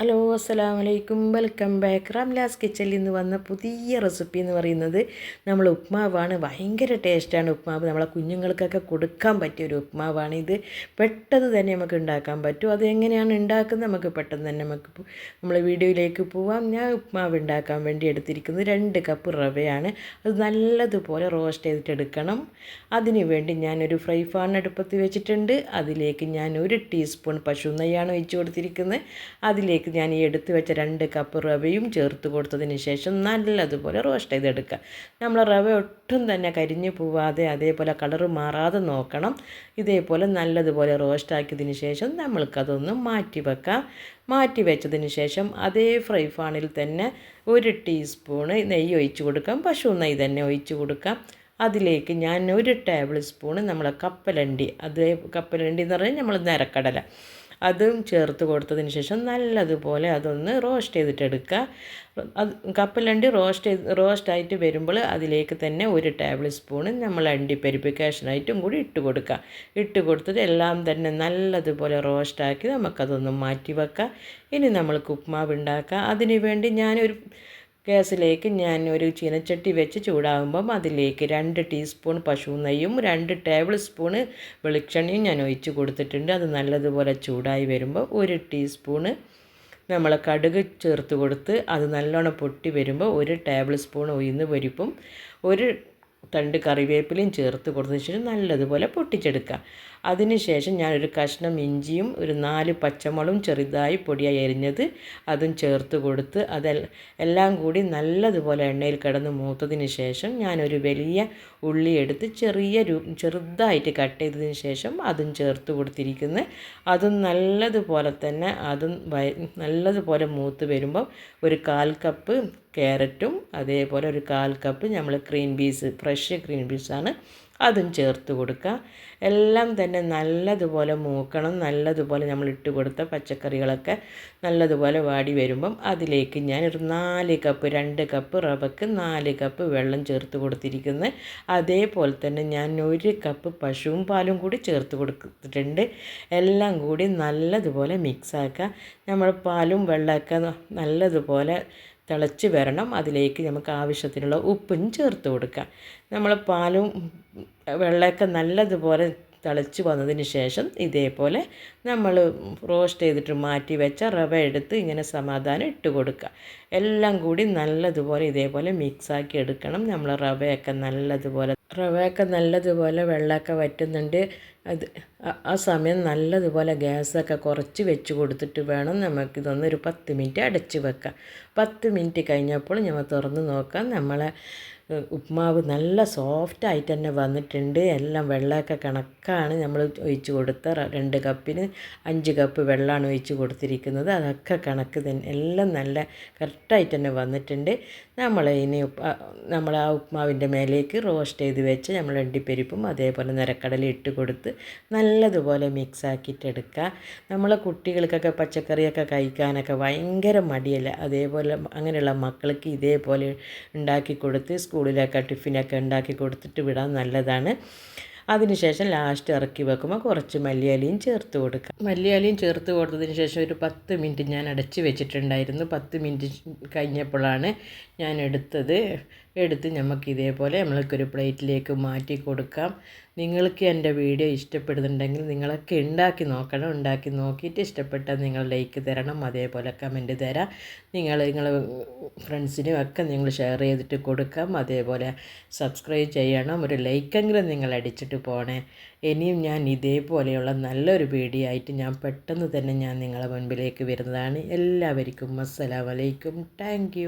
Hello അസ്സാം വലൈക്കും welcome back. റാംലാസ് കിച്ചണിൽ നിന്ന് വന്ന പുതിയ റെസിപ്പി എന്ന് പറയുന്നത് നമ്മൾ ഉപ്മാവാണ്. ഭയങ്കര ടേസ്റ്റാണ് ഉപ്മാവ്. നമ്മളെ കുഞ്ഞുങ്ങൾക്കൊക്കെ കൊടുക്കാൻ പറ്റിയ ഒരു ഉപ്മാവാണ് ഇത്. പെട്ടെന്ന് തന്നെ നമുക്ക് ഉണ്ടാക്കാൻ പറ്റും. അത് എങ്ങനെയാണ് ഉണ്ടാക്കുന്നത് നമുക്ക് പെട്ടെന്ന് തന്നെ നമുക്ക് നമ്മൾ വീഡിയോയിലേക്ക് പോവാം. ഞാൻ ഉപ്മാവ് ഉണ്ടാക്കാൻ വേണ്ടി എടുത്തിരിക്കുന്നത് രണ്ട് കപ്പ് റവയാണ്. അത് നല്ലതുപോലെ റോസ്റ്റ് ചെയ്തിട്ട് എടുക്കണം. അതിന് വേണ്ടി ഞാനൊരു ഫ്രൈ ഫാൻ അടുപ്പത്ത് വെച്ചിട്ടുണ്ട്. അതിലേക്ക് ഞാൻ ഒരു ടീസ്പൂൺ പശു നെയ്യാണ് ഒഴിച്ച് കൊടുത്തിരിക്കുന്നത്. അതിലേക്ക് ഞാൻ ഈ എടുത്ത് വെച്ച രണ്ട് കപ്പ് റവയും ചേർത്ത് കൊടുത്തതിന് ശേഷം നല്ലതുപോലെ റോസ്റ്റ് ചെയ്തെടുക്കുക. നമ്മൾ റവ ഒട്ടും തന്നെ കരിഞ്ഞു പോവാതെ അതേപോലെ കളറ് മാറാതെ നോക്കണം. ഇതേപോലെ നല്ലതുപോലെ റോസ്റ്റ് ആക്കിയതിന് ശേഷം നമ്മൾക്കതൊന്ന് മാറ്റി വെക്കാം. മാറ്റി വെച്ചതിന് ശേഷം അതേ ഫ്രൈ ഫാണിൽ തന്നെ ഒരു ടീസ്പൂണ് നെയ്യ് ഒഴിച്ച് കൊടുക്കാം. പശു നെയ്യ് തന്നെ ഒഴിച്ച് കൊടുക്കാം. അതിലേക്ക് ഞാൻ ഒരു ടേബിൾ സ്പൂണ് നമ്മളെ കപ്പലണ്ടി. അതേ കപ്പലണ്ടി എന്ന് പറഞ്ഞാൽ നമ്മൾ നിരക്കടല. അതും ചേർത്ത് കൊടുത്തതിന് ശേഷം നല്ലതുപോലെ അതൊന്ന് റോസ്റ്റ് ചെയ്തിട്ടെടുക്കുക അത് കപ്പലണ്ടി റോസ്റ്റ് ചെയ്ത് റോസ്റ്റായിട്ട് വരുമ്പോൾ അതിലേക്ക് തന്നെ ഒരു ടേബിൾ സ്പൂണ് നമ്മൾ അണ്ടിപ്പരിപ്പ് കാഷനായിട്ടും കൂടി ഇട്ട് കൊടുക്കുക. ഇട്ട് കൊടുത്തിട്ട് എല്ലാം തന്നെ നല്ലതുപോലെ റോസ്റ്റാക്കി നമുക്കതൊന്ന് മാറ്റി വെക്കാം ഇനി നമ്മൾക്ക് ഉപ്മാവ് ഉണ്ടാക്കാം അതിന് വേണ്ടി ഞാനൊരു ഗ്യാസിലേക്ക് ഞാൻ ഒരു ചീനച്ചട്ടി വെച്ച് ചൂടാകുമ്പം അതിലേക്ക് രണ്ട് ടീസ്പൂൺ പശു നെയ്യും രണ്ട് ടേബിൾ സ്പൂണ് വെളിച്ചെണ്ണയും ഞാൻ ഒഴിച്ച് കൊടുത്തിട്ടുണ്ട്. അത് നല്ലതുപോലെ ചൂടായി വരുമ്പോൾ ഒരു ടീസ്പൂണ് നമ്മൾ കടുക് ചേർത്ത് കൊടുത്ത് അത് നല്ലോണം പൊട്ടി വരുമ്പോൾ ഒരു ടേബിൾ സ്പൂൺ ഒഴിന്ന് പരിപ്പും ഒരു തണ്ട് കറിവേപ്പിലയും ചേർത്ത് കൊടുത്തതിന് ശേഷം നല്ലതുപോലെ പൊട്ടിച്ചെടുക്കുക. അതിനുശേഷം ഞാനൊരു കഷ്ണം ഇഞ്ചിയും ഒരു നാല് പച്ചമുളകും ചെറുതായി പൊടിയായി എരിഞ്ഞത് അതും ചേർത്ത് കൊടുത്ത് അത് എല്ലാം കൂടി നല്ലതുപോലെ എണ്ണയിൽ കിടന്ന് മൂത്തതിന് ശേഷം ഞാനൊരു വലിയ ഉള്ളി എടുത്ത് ചെറിയ രൂ ചെറുതായിട്ട് കട്ട് ചെയ്തതിന് ശേഷം അതും ചേർത്ത് കൊടുത്തിരിക്കുന്നത് അതും നല്ലതുപോലെ തന്നെ അതും നല്ലതുപോലെ മൂത്ത് വരുമ്പോൾ ഒരു കാൽ കപ്പ് ക്യാരറ്റും അതേപോലെ ഒരു കാൽ കപ്പ് നമ്മൾ ഗ്രീൻ പീസ് ഫ്രഷ് ഗ്രീൻ പീസാണ് അതും ചേർത്ത് കൊടുക്കുക. എല്ലാം തന്നെ നല്ലതുപോലെ മൂക്കണം നല്ലതുപോലെ നമ്മൾ ഇട്ട് കൊടുത്ത പച്ചക്കറികളൊക്കെ നല്ലതുപോലെ വാടി വരുമ്പം അതിലേക്ക് ഞാൻ ഒരു നാല് കപ്പ് രണ്ട് കപ്പ് റവക്ക് നാല് കപ്പ് വെള്ളം ചേർത്ത് കൊടുത്തിരിക്കുന്നത് അതേപോലെ തന്നെ ഞാൻ ഒരു കപ്പ് പശുവും പാലും കൂടി ചേർത്ത് കൊടുത്തിട്ടുണ്ട്. എല്ലാം കൂടി നല്ലതുപോലെ മിക്സാക്കുക നമ്മൾ പാലും വെള്ളമൊക്കെ നല്ലതുപോലെ തിളച്ച് വരണം. അതിലേക്ക് നമുക്ക് ആവശ്യത്തിനുള്ള ഉപ്പും ചേർത്ത് കൊടുക്കാം. നമ്മൾ പാലും വെള്ളമൊക്കെ നല്ലതുപോലെ തിളച്ച് വന്നതിന് ശേഷം ഇതേപോലെ നമ്മൾ റോസ്റ്റ് ചെയ്തിട്ട് മാറ്റി വെച്ച റവ എടുത്ത് ഇങ്ങനെ സമാധാനം ഇട്ട് കൊടുക്കുക. എല്ലാം കൂടി നല്ലതുപോലെ ഇതേപോലെ മിക്സാക്കി എടുക്കണം. നമ്മൾ റവയൊക്കെ നല്ലതുപോലെ റവയൊക്കെ നല്ലതുപോലെ വെള്ളമൊക്കെ വറ്റുന്നുണ്ട്. അത് ആ സമയം നല്ലതുപോലെ ഗ്യാസൊക്കെ കുറച്ച് വെച്ച് കൊടുത്തിട്ട് വേണം നമുക്കിതൊന്ന് ഒരു പത്ത് മിനിറ്റ് അടച്ച് വെക്കാം പത്ത് മിനിറ്റ് കഴിഞ്ഞപ്പോൾ നമ്മൾ തുറന്ന് നോക്കാം. നമ്മളെ ഉപ്മാവ് നല്ല സോഫ്റ്റ് ആയിട്ട് തന്നെ വന്നിട്ടുണ്ട്. എല്ലാം വെള്ളമൊക്കെ കണക്കാണ് നമ്മൾ ഒഴിച്ച് കൊടുത്ത രണ്ട് കപ്പിന് അഞ്ച് കപ്പ് വെള്ളമാണ് ഒഴിച്ച് കൊടുത്തിരിക്കുന്നത്. അതൊക്കെ കണക്ക് തന്നെ എല്ലാം നല്ല കറക്റ്റായിട്ട് തന്നെ വന്നിട്ടുണ്ട്. നമ്മൾ ഇനി നമ്മൾ ആ ഉപ്മാവിന്റെ മേലേക്ക് റോസ്റ്റ് ചെയ്ത് വെച്ച് നമ്മൾ അണ്ടിപ്പരിപ്പും അതേപോലെ നിരക്കടല ഇട്ട് കൊടുത്ത് നല്ലതുപോലെ മിക്സ് ആക്കിയിട്ടെടുക്കുക നമ്മളെ കുട്ടികൾക്കൊക്കെ പച്ചക്കറിയൊക്കെ കഴിക്കാനൊക്കെ ഭയങ്കര മടിയല്ല? അതേപോലെ അങ്ങനെയുള്ള മക്കൾക്ക് ഇതേപോലെ ഉണ്ടാക്കി കൊടുത്ത് സ്കൂളിലൊക്കെ ടിഫിനൊക്കെ ഉണ്ടാക്കി കൊടുത്തിട്ട് വിടാൻ നല്ലതാണ്. അതിനുശേഷം ലാസ്റ്റ് ഇറക്കി വെക്കുമ്പോൾ കുറച്ച് മല്ലിയാലിയും ചേർത്ത് കൊടുക്കുക മല്ലിയാലിയും ചേർത്ത് കൊടുത്തതിന് ശേഷം ഒരു പത്ത് മിനിറ്റ് ഞാൻ അടച്ച് വെച്ചിട്ടുണ്ടായിരുന്നു. പത്ത് മിനിറ്റ് കഴിഞ്ഞപ്പോഴാണ് ഞാൻ എടുത്തത് എടുത്ത് നമുക്ക് ഇതേപോലെ നമ്മൾക്കൊരു പ്ലേറ്റിലേക്ക് മാറ്റി കൊടുക്കാം. നിങ്ങൾക്ക് എന്റെ വീഡിയോ ഇഷ്ടപ്പെടുന്നുണ്ടെങ്കിൽ നിങ്ങളൊക്കെ ഉണ്ടാക്കി നോക്കണം. ഉണ്ടാക്കി നോക്കിയിട്ട് ഇഷ്ടപ്പെട്ടാൽ നിങ്ങൾ ലൈക്ക് തരണം. അതേപോലെ കമന്റ് തരാം. നിങ്ങൾ നിങ്ങൾ ഫ്രണ്ട്സിനും ഒക്കെ നിങ്ങൾ ഷെയർ ചെയ്തിട്ട് കൊടുക്കാം. അതേപോലെ സബ്സ്ക്രൈബ് ചെയ്യണം. ഒരു ലൈക്കെങ്കിലും നിങ്ങൾ അടിച്ചിട്ട് പോണേ. ഇനിയും ഞാൻ ഇതേപോലെയുള്ള നല്ലൊരു വീഡിയോ ആയിട്ട് ഞാൻ പെട്ടെന്ന് തന്നെ ഞാൻ നിങ്ങളെ മുൻപിലേക്ക് വരുന്നതാണ്. എല്ലാവർക്കും അസ്സലാമലൈക്കും താങ്ക്